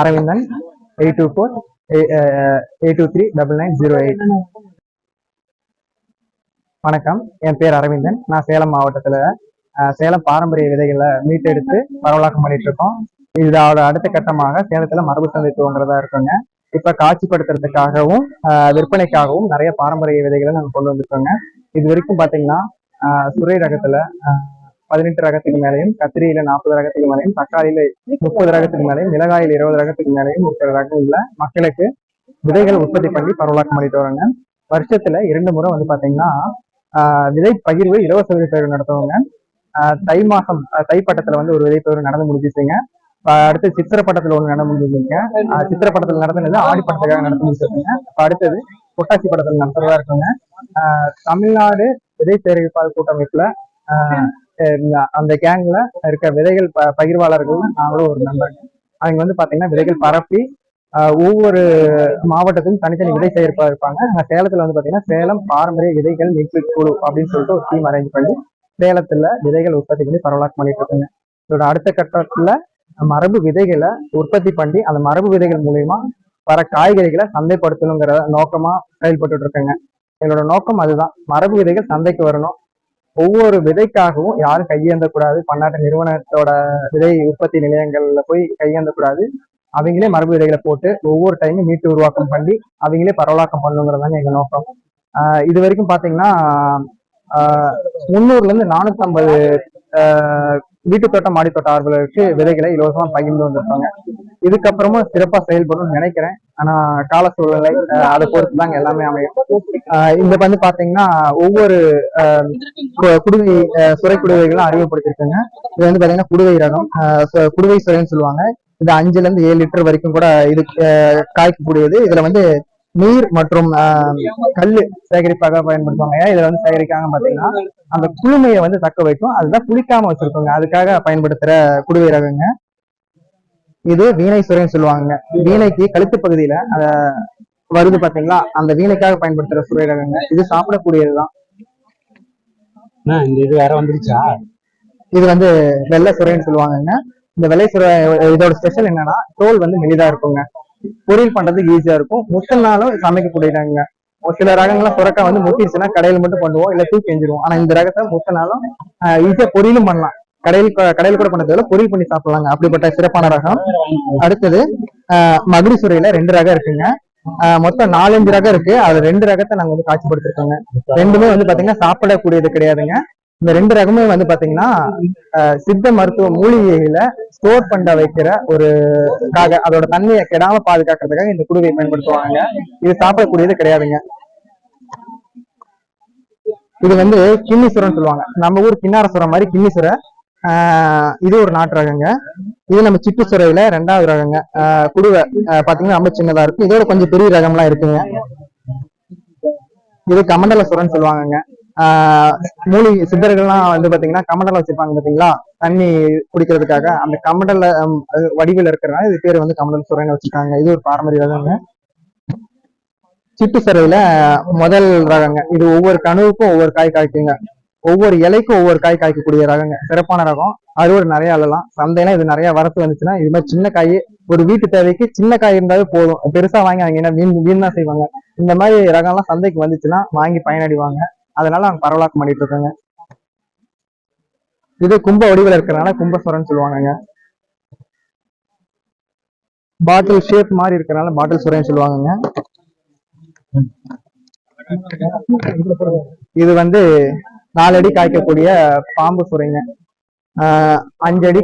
Aravindan eight two four eight two three double nine zero eight வணக்கம். என் பேர் அரவிந்தன். நான் சேலம் மாவட்டத்தில் சேலம் பாரம்பரிய விதைகளை மீட்டெடுத்து பரவலாக்கம் பண்ணிட்டு இருக்கோம் இதோட அடுத்த கட்டமாக சேலத்துல மரபு சந்தை துவங்குறதா இருக்குங்க. இப்ப காட்சிப்படுத்துறதுக்காகவும் விற்பனைக்காகவும் நிறைய பாரம்பரிய விதைகளை நாங்கள் கொண்டு வந்திருக்கோங்க. இது வரைக்கும் பாத்தீங்கன்னா சுரை ரகத்துல பதினெட்டு ரகத்துக்கு மேலையும் கத்திரியில நாற்பது ரகத்துக்கு மேலேயும் தக்காளியில முப்பது ரகத்துக்கு மேலையும் மிளகாயில் இருபது ரகத்துக்கு மேலேயும் முப்பது ரகங்கள்ல மக்களுக்கு விதைகளை உற்பத்தி பண்ணி பரவலாக்கம் பண்ணிட்டு வராங்க. வருஷத்துல இரண்டு முறை வந்து பாத்தீங்கன்னா ஆஹ் விதை பகிர்வு இலவச விதை நடத்துவாங்க. ஆஹ் தை மாசம் தை பட்டத்துல வந்து ஒரு விதை பகிர்வு நடந்து முடிஞ்சிச்சுங்க. அடுத்து சித்திரை பட்டத்துல ஒண்ணு நடந்து முடிஞ்சிருங்க ஆஹ் சித்திரை பட்டத்துல நடந்தது ஆடி பட்டத்துக்காக நடந்து முடிச்சிருக்கீங்க அடுத்தது பொட்டாசி படத்துல நடத்துறதா இருக்குங்க. ஆஹ் தமிழ்நாடு விதை சேகரிப்பாளர் கூட்டமைப்புல ஆஹ் அந்த கேங்ல இருக்க விதைகள் ப- பகிர்வாளர்கள் நாங்களும் ஒரு நண்பர் அவங்க வந்து பாத்தீங்கன்னா விதைகள் பரப்பி ஒவ்வொரு மாவட்டத்திலும் தனித்தனி விதை சேகரிப்பாளர் இருப்பாங்க. சேலத்துல வந்து பாத்தீங்கன்னா சேலம் பாரம்பரிய விதைகள் மீட்பு குழு அப்படின்னு சொல்லிட்டு ஒரு டீம் அரேஞ்ச் பண்ணி சேலத்துல விதைகள் உற்பத்தி பண்ணி பரவலாக்கம் பண்ணிட்டு இருக்காங்க. இதோட அடுத்த கட்டத்துல மரபு விதைகளை உற்பத்தி பண்ணி அந்த மரபு விதைகள் மூலயமா வர காய்கறிகளை சந்தைப்படுத்தணுங்கிற நோக்கமா செயல்பட்டு இருக்காங்க. எங்களோட நோக்கம் அதுதான். மரபு விதைகள் சந்தைக்கு வரணும். ஒவ்வொரு விதைக்காகவும் யாரும் கையேந்தக்கூடாது. பன்னாட்டு நிறுவனத்தோட விதை உற்பத்தி நிலையங்கள்ல போய் கையேந்தக்கூடாது. அவங்களே மரபு விதைகளை போட்டு ஒவ்வொரு டைமும் மீட்டு உருவாக்கம் பண்ணி அவங்களே பரவலாக்கம் பண்ணுங்கிறதாங்க எங்க நோக்கம். ஆஹ் இது வரைக்கும் பாத்தீங்கன்னா ஆஹ் முந்நூறுல இருந்து நானூத்தி ஐம்பது வீட்டு தோட்டம் மாடி தோட்ட ஆர்வலருக்கு விதைகளை இலவசமா பகிர்ந்து வந்திருப்பாங்க இதுக்கப்புறமும் சிறப்பா செயல்படும் நினைக்கிறேன். ஆனா கால சூழ்நிலை அதை பொறுத்து தாங்க எல்லாமே அமையும். இந்த வந்து பாத்தீங்கன்னா ஒவ்வொரு குடுவை சுரை குடுவைகளும் அறிமுகப்படுத்திருக்காங்க இது வந்து பாத்தீங்கன்னா குடுவை ரகம் குடுவை சுரைன்னு சொல்லுவாங்க. இது அஞ்சுல இருந்து ஏழு லிட்டர் வரைக்கும் கூட இது காய்க்கக்கூடியது. இதுல வந்து நீர் மற்றும் கல் சேகரிப்பாக பயன்படுத்துவாங்க. இதுல வந்து சேகரிக்காங்க பாத்தீங்கன்னா அந்த குளுமையை வந்து தக்க வைக்கும். அதுதான் புளிக்காம வச்சிருக்கோங்க. அதுக்காக பயன்படுத்துற குடுவை ரகங்க. இது வீணை சுரைன்னு சொல்லுவாங்க. வீணைக்கு கழுத்து பகுதியில ஆஹ் வருது பாத்தீங்களா? அந்த வீணைக்காக பயன்படுத்துற சுரை ரகங்க. இது சாப்பிடக்கூடியதுதான். இந்த இது வேற வந்துருச்சா? இது வந்து வெள்ளை சுரைன்னு சொல்லுவாங்கங்க. இந்த வெள்ளை சுரை இதோட ஸ்பெஷல் என்னன்னா தோல் வந்து மெலிதா இருக்குங்க. பொரியல் பண்றதுக்கு ஈஸியா இருக்கும். முத்தினாலும் சமைக்கக்கூடியதாங்க. ஒரு சில ரகங்கள்லாம் சுரக்கா வந்து முத்திருச்சுன்னா கடையில மட்டும் பண்ணுவோம் இல்ல தூக்கி எஞ்சிருவோம் ஆனா இந்த ரகத்தை முத்தினாலும் ஈஸியா பொரியலும் பண்ணலாம். கடையில் கடையில் கடையில கூட பண்ணது விட பொரியல் பண்ணி சாப்பிடலாங்க. அப்படிப்பட்ட சிறப்பான ரகம். அடுத்தது ஆஹ் சுரையில ரெண்டு ரகம் இருக்குங்க. மொத்தம் நாலஞ்சு ரகம் இருக்கு. அதுல ரெண்டு ரகத்தை நாங்க வந்து காட்சிப்படுத்திருக்கோங்க. ரெண்டுமே வந்து பாத்தீங்கன்னா சாப்பிடக்கூடியது கிடையாதுங்க. இந்த ரெண்டு ரகமே வந்து பாத்தீங்கன்னா சித்த மருத்துவ மூலிகையில ஸ்டோர் பண்ண வைக்கிற ஒரு காக அதோட தன்மையை கெடாம பாதுகாக்கிறதுக்காக இந்த குடுவையை பயன்படுத்துவாங்க. இது சாப்பிடக்கூடியது கிடையாதுங்க. இது வந்து கிண்ணிசுரம்னு சொல்லுவாங்க. நம்ம ஊர் கிண்ணாரசுரம் மாதிரி கிண்ணிசுரை இது ஒரு நாட்டு ரகங்க. இது நம்ம சிட்டு சுரையில ரெண்டாவது ரகங்க. குடுவை பாத்தீங்கன்னா ரொம்ப சின்னதா இருக்கும் இதோட கொஞ்சம் பெரிய ரகம்லாம் இருக்குங்க. இது கமண்டல சுரன்னு சொல்லுவாங்கங்க. ஆஹ் மூலிகை சித்தர்கள்லாம் வந்து பாத்தீங்கன்னா கமண்டல வச்சிருப்பாங்க பாத்தீங்களா? தண்ணி குடிக்கிறதுக்காக. அந்த கமண்டல வடிவில் இருக்கிறனால இது பேர் வந்து கமண்டல சுரன்னு வச்சிருக்காங்க. இது ஒரு பாரம்பரிய ரகங்க. சிட்டு சுரையில முதல் ரகங்க. இது ஒவ்வொரு கனவுக்கும் ஒவ்வொரு காய் காய்க்குங்க. ஒவ்வொரு இலைக்கும் ஒவ்வொரு காய் காய்க்கக்கூடிய ரகங்க. சிறப்பான ரகம். அறுவடை நிறைய அழலாம் சந்தையெல்லாம் இது நிறைய வரத்து வந்துச்சுன்னா இது மாதிரி சின்ன காய் ஒரு வீட்டு தேவைக்கு சின்ன காய் இருந்தாவே போதும். பெருசா வாங்கி அவங்க என்ன வீண் வீண் தான் செய்வாங்க. இந்த மாதிரி ரகம்லாம் சந்தைக்கு வந்துச்சுன்னா வாங்கி பயனடைவாங்க. அதனால அவங்க பரவலாக்கம் பண்ணிட்டு இருக்காங்க. இது கும்ப வடிவில் இருக்கிறனால கும்பஸ்வரன் சொல்லுவாங்கங்க. பாட்டில் ஷேப் மாதிரி இருக்கிறனால பாட்டில் சுரன்னு சொல்லுவாங்கங்க. இது வந்து நாலடி காய்க்கக்கூடிய பாம்பு சுரைங்க. ஆஹ்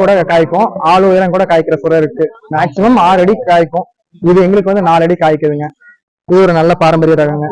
கூட காய்க்கும். ஆள் உயரம் கூட காய்க்கிற சுரை இருக்கு. மேக்சிமம் ஆறு அடி காய்க்கும். இது எங்களுக்கு வந்து நாலு அடி காய்க்குதுங்க. இது ஒரு நல்ல பாரம்பரிய ரகங்க.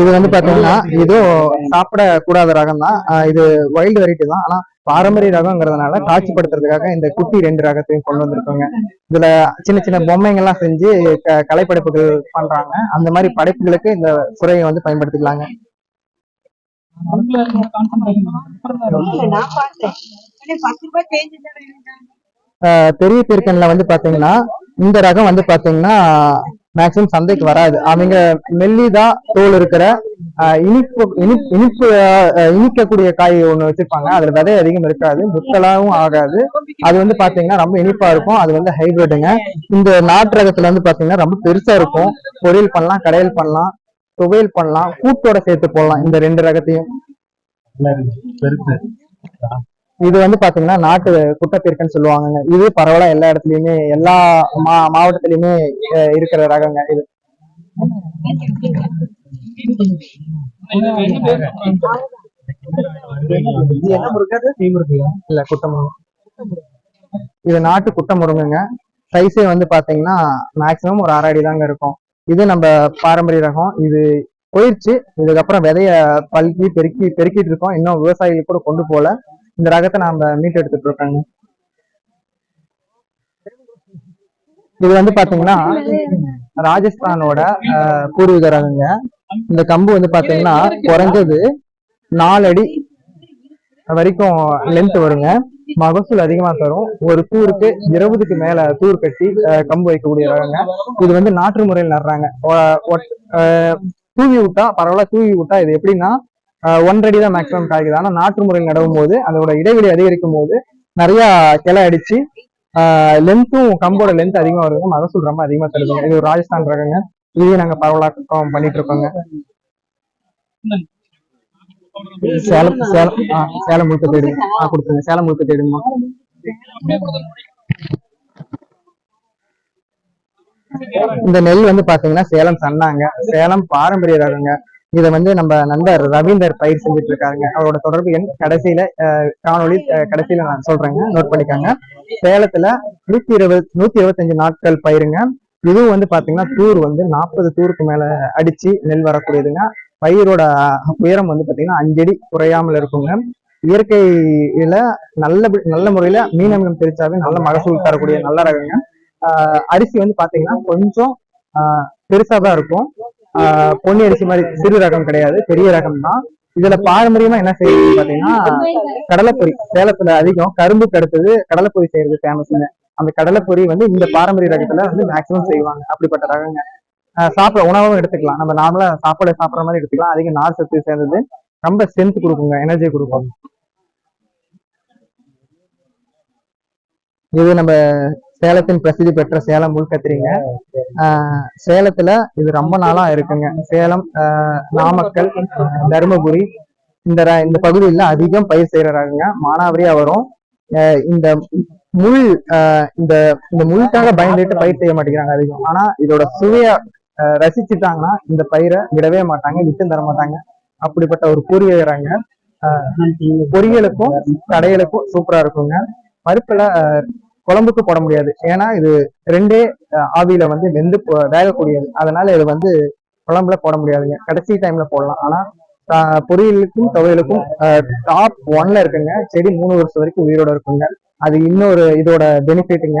இது வந்து பாத்தீங்கன்னா இதுவும் சாப்பிட கூடாத ரகம் தான் இது வைல்டு வெரைட்டி தான். ஆனா பாரம்பரிய ரகங்கிறதுனால காட்சிப்படுத்துறதுக்காக இந்த குட்டி ரெண்டு ரகத்தையும் கொண்டு வந்திருக்கோங்க. இதுல சின்ன சின்ன பொம்மைங்க எல்லாம் செஞ்சு கலைப்படைப்புகள் பண்றாங்க. அந்த மாதிரி படைப்புகளுக்கு இந்த சுரையை வந்து பயன்படுத்திக்கலாங்க. பெரிய பெருக்கன்ல வந்து பாத்தீங்கன்னா இந்த ரகம் வந்து பாத்தீங்கன்னா மேக்சிமம் சந்தைக்கு வராது. அவங்க மெல்லிதா தோல் இருக்கிற இனிப்பு இனிப்பு இனிப்பு இனிக்கக்கூடிய காய் ஒண்ணு வச்சிருப்பாங்க. அதுல விதை அதிகம் இருக்காது முத்தலாவும் ஆகாது. அது வந்து பாத்தீங்கன்னா ரொம்ப இனிப்பா இருக்கும். அது வந்து ஹைபிரிட்டுங்க இந்த நாட்டு ரகத்துல வந்து பாத்தீங்கன்னா ரொம்ப பெருசா இருக்கும். பொரியல் பண்ணலாம் கடையில் பண்ணலாம் துவையல் பண்ணலாம் கூட்டோட சேர்த்து போடலாம். இந்த ரெண்டு ரகத்தையும். பெருசு. இது வந்து பாத்தீங்கன்னா நாட்டு குட்டப்பீர்க்கன்னு சொல்லுவாங்கங்க. இது பரவலா எல்லா இடத்துலயுமே எல்லா மா மாவட்டத்திலயுமே இருக்கிற ரகங்க இது. இல்ல இது நாட்டு குட்டை முருங்குங்க சைஸே வந்து பாத்தீங்கன்னா மேக்சிமம் ஒரு அரை அடி தாங்க இருக்கும். இது நம்ம பாரம்பரிய ரகம். இது போயிடுச்சு இதுக்கப்புறம் விதைய பல்கி பெருக்கி பெருக்கிட்டு இருக்கோம். இன்னும் விவசாயிகள் கூட கொண்டு போல. இந்த ரகத்தை நாம மீட்டு எடுத்துட்டு இருக்கோங்க. இது வந்து பாத்தீங்கன்னா ராஜஸ்தானோட பூர்வீக ரகங்க. இந்த கம்பு வந்து பாத்தீங்கன்னா குறைஞ்சது நாலு அடி வரைக்கும் லென்த் வருங்க. மகசூல் அதிகமா தரும். ஒரு தூருக்கு இருபதுக்கு மேல தூர் கட்டி கம்பு வைக்கக்கூடிய ரகங்க. இது வந்து நாற்று முறையில் நடுறாங்க. தூவி விட்டா பரவாயில்ல தூவி விட்டா இது எப்படின்னா அடி தான் மேக்ஸிமம் காய்க்குது. ஆனா நாற்று முறையில் நடவும் போது அதோட இடைவெளி அதிகரிக்கும் போது நிறைய கிளை அடிச்சு லென்த்தும் கம்போட லென்த் அதிகமா வருங்க மகசூல் ரொம்ப அதிகமா தருதுங்க இது ராஜஸ்தான் ரகங்க இதையும் நாங்க பரவலாக்கம் பண்ணிட்டு இருக்கோங்க சேலம் சேலம் ஆ, சேலம் முழுக்க தேடுங்க. ஆ கொடுத்துருங்க. சேலம் முழுக்க தேடுங்கம்மா. இந்த நெல் வந்து பாத்தீங்கன்னா சேலம் சன்னாங்க. சேலம் பாரம்பரிய ரகங்க. இதை வந்து நம்ம நண்பர் ரவீந்தர் பயிர் செஞ்சுட்டு இருக்காருங்க அவரோட தொடர்பு எண் கடைசியில காணொலி காணொளி கடைசியில நான் சொல்றேங்க. நோட் பண்ணிக்காங்க. சேலத்துல நூத்தி இருபது நூத்தி இருபத்தஞ்சு நாட்கள் பயிருங்க. இதுவும் வந்து பாத்தீங்கன்னா தூர் வந்து நாற்பது தூருக்கு மேல அடிச்சு நெல் வரக்கூடியதுங்க. பயிரோட உயரம் வந்து பாத்தீங்கன்னா அஞ்சடி குறையாமல் இருக்குங்க. இயற்கையில நல்ல நல்ல முறையில மீன் தெரிச்சாவே நல்ல மகசூல் தரக்கூடிய நல்ல ரகங்க. ஆஹ் அரிசி வந்து பாத்தீங்கன்னா கொஞ்சம் ஆஹ் பெருசா தான் இருக்கும். பொன்னி அரிசி மாதிரி சிறு ரகம் கிடையாது பெரிய ரகம் தான் இதுல பாரம்பரியமா என்ன செய்யறது பாத்தீங்கன்னா கடலைப்பொரி சேலத்துல அதிகம் கரும்பு அடுத்தது கடலைப்பொரி செய்யறது ஃபேமஸ்ங்க அந்த கடலைப்பொரி வந்து இந்த பாரம்பரிய ரகத்துல வந்து மேக்சிமம் செய்வாங்க அப்படிப்பட்ட ரகங்க. ஆஹ் சாப்பிட உணவும் எடுத்துக்கலாம். நம்ம நார்மலா சாப்பாடு சாப்பிடுற மாதிரி எடுத்துக்கலாம். அதிக நார் சத்து சேர்ந்தது. ரொம்ப ஸ்ட்ரென்த் கொடுக்குங்க எனர்ஜி கொடுக்கும். இது நம்ம சேலத்தின் பிரசித்தி பெற்ற சேலம் முள்கத்திரிங்க ஆஹ் சேலத்துல இது ரொம்ப நாளா இருக்குங்க. சேலம் நாமக்கல் தருமபுரி இந்த இந்த பகுதியில அதிகம் பயிர் செய்யற ரகங்க மானாவரியா வரும். இந்த முள் இந்த இந்த முள்ளுக்காக பயந்துட்டு பயிர் செய்ய மாட்டேங்கிறாங்க அதிகம். ஆனா இதோட சுவைய ரசிச்சுட்டாங்கன்னா இந்த பயிரை விடவே மாட்டாங்க விட்டு தர மாட்டாங்க. அப்படிப்பட்ட ஒரு ஆஹ் பொரியலுக்கும் கடையலுக்கும் சூப்பரா இருக்குங்க. பருப்புல குழம்புக்கு போட முடியாது. ஏன்னா இது ரெண்டே ஆவியில வந்து வெந்து போ- வேகக்கூடியது. அதனால இது வந்து குழம்புல போட முடியாதுங்க. கடைசி டைம்ல போடலாம். ஆனா பொரியலுக்கும் துவையலுக்கும் டாப் ஒன்ல இருக்குங்க. செடி மூணு வருஷம் வரைக்கும் உயிரோட இருக்குங்க. அது இன்னொரு இதோட பெனிஃபிட்டுங்க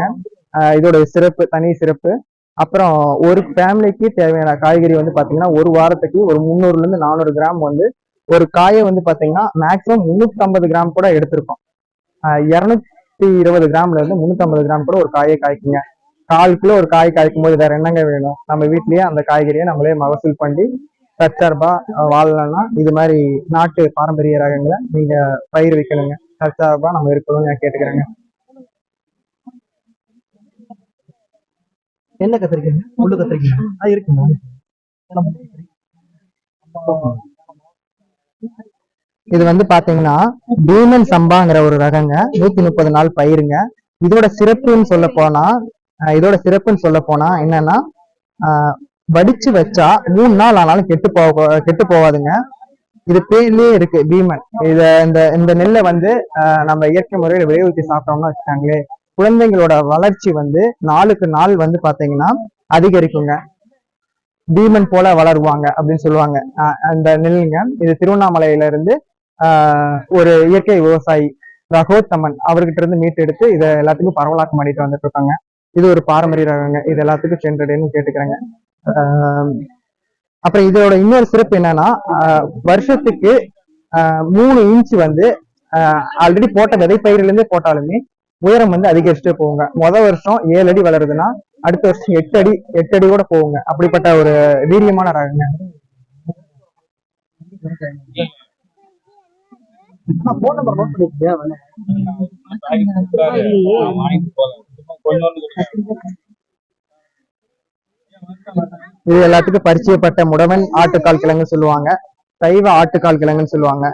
இதோட சிறப்பு தனி சிறப்பு. அப்புறம் ஒரு ஃபேமிலிக்கு தேவையான காய்கறி வந்து பாத்தீங்கன்னா ஒரு வாரத்துக்கு ஒரு முந்நூறுல இருந்து நானூறு கிராம் வந்து ஒரு காயை வந்து பாத்தீங்கன்னா மேக்ஸிமம் முன்னூத்தி ஐம்பது கிராம் கூட எடுத்திருக்கோம். இரநூத்தி இருபது கிராம்ல இருந்து முன்னூத்தி ஐம்பது கிராம் கூட ஒரு காயை காய்க்குங்க. கால் கிலோ ஒரு காய் காய்க்கும் போது வேற என்னங்க வேணும்? நம்ம வீட்லயே அந்த காய்கறியை நம்மளே மகசூல் பண்ணி தற்சார்பா வாழலாம் இது மாதிரி நாட்டு பாரம்பரிய ரகங்களை நீங்க பயிர் வைக்கணுங்க தற்சார்பா நம்ம இருக்கணும்னு நான் கேட்டுக்கிறேங்க. என்ன கத்திரிக்கீங்க? முள்ளு கத்திரிக்கீங்க இருக்குங்க. இது வந்து பாத்தீங்கன்னா பீமன் சம்பாங்கிற ஒரு ரகங்க. நூத்தி முப்பது நாள் பயிருங்க. இதோட சிறப்புன்னு சொல்ல போனா இதோட சிறப்புன்னு சொல்ல போனா என்னன்னா வடிச்சு வச்சா மூணு நாள் ஆனாலும் கெட்டு போக கெட்டு போகாதுங்க. இது பேர்லயே இருக்கு பீமன். இத இந்த இந்த நெல்லை வந்து நம்ம இயற்கை முறையில விளைவிச்சு சாப்பிட்டோம்னா வச்சுக்காங்களே குழந்தைங்களோட வளர்ச்சி வந்து நாளுக்கு நாள் வந்து பாத்தீங்கன்னா அதிகரிக்குங்க. பீமன் போல வளருவாங்க அப்படின்னு சொல்லுவாங்க. அந்த நெல்லுங்க. இது திருவண்ணாமலையில இருந்து ஒரு இயற்கை விவசாயி ரகோத்தமன் அவர்கிட்ட இருந்து மீட் எடுத்து இதை எல்லாத்துக்கும் பரவலாக்கம் பண்ணிட்டு வந்துட்டு இருக்காங்க இது ஒரு பாரம்பரிய ரகங்க. இது எல்லாத்துக்கும் சென்றடைன்னு கேட்டுக்கிறேங்க. ஆஹ் அப்புறம் இதோட இன்னொரு சிறப்பு என்னன்னா வருஷத்துக்கு ஆஹ் மூணு இன்ச் வந்து ஆல்ரெடி போட்ட விதைப்பயிரில இருந்தே போட்டாலுமே உயரம் வந்து அதிகரிச்சுட்டே போகுங்க. முத வருஷம் ஏழு அடி வளருதுன்னா அடுத்த வருஷம் எட்டு அடி எட்டு அடி கூட போகுங்க. அப்படிப்பட்ட ஒரு வீரியமான ரகங்க. போன் நம்பர் நோட் பண்ணிருக்கியா இது எல்லாத்துக்கும் பரிச்சயப்பட்ட முடவன் ஆட்டுக்கால் கிழங்கு சொல்லுவாங்க. சைவ ஆட்டுக்கால் கிழங்குன்னு சொல்லுவாங்க.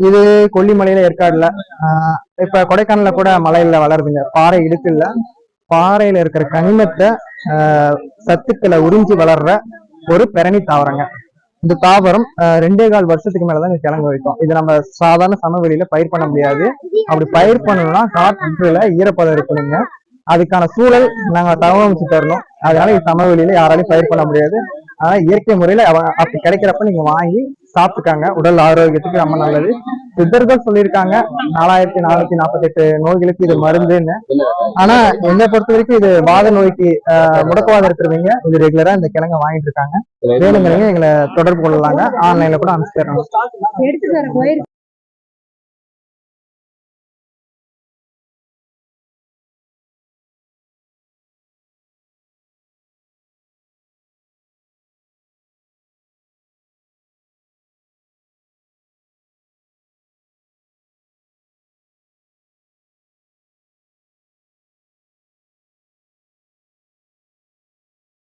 இது கொல்லிமலையில ஏற்காடுல ஆஹ் இப்ப கொடைக்கானல்ல கூட மலையில வளருதுங்க. பாறை இடுக்குல்ல. பாறையில இருக்கிற கனிமத்தை ஆஹ் சத்துக்களை உறிஞ்சி வளர்ற ஒரு பெரணி தாவரங்க. இந்த தாவரம் ரெண்டே கால் வருஷத்துக்கு மேலதான் இந்த கிழங்கு வைக்கும். இது நம்ம சாதாரண சமவெளியில பயிர் பண்ண முடியாது. அப்படி பயிர் பண்ணணும்னா காற்றுல ஈரப்பதம் இருக்கணுங்க. அதுக்கான சூழல் நாங்க தகவமைச்சு தரணும். அதனால இது சமவெளியில யாராலையும் பயிர் பண்ண முடியாது. ஆனா இயற்கை முறையில அவங்க அப்படி கிடைக்கிறப்ப நீங்க வாங்கி சாப்பிட்டுக்காங்க. உடல் ஆரோக்கியத்துக்கு ரொம்ப நல்லது. சித்தர்கள் சொல்லியிருக்காங்க நாலாயிரத்தி நானூத்தி நாற்பத்தி எட்டு நோய்களுக்கு இது மருந்துன்னு. ஆனா என்னை பொறுத்த வரைக்கும் இது வாத நோய்க்கு ஆஹ், இருக்கிறவங்க இது ரெகுலரா இந்த கிழங்க வாங்கிட்டு இருக்காங்க. வேணுங்கிறவங்க எங்களை தொடர்பு கொள்ளலாங்க. ஆன்லைன்ல கூட அனுப்பிச்சு தரணும்.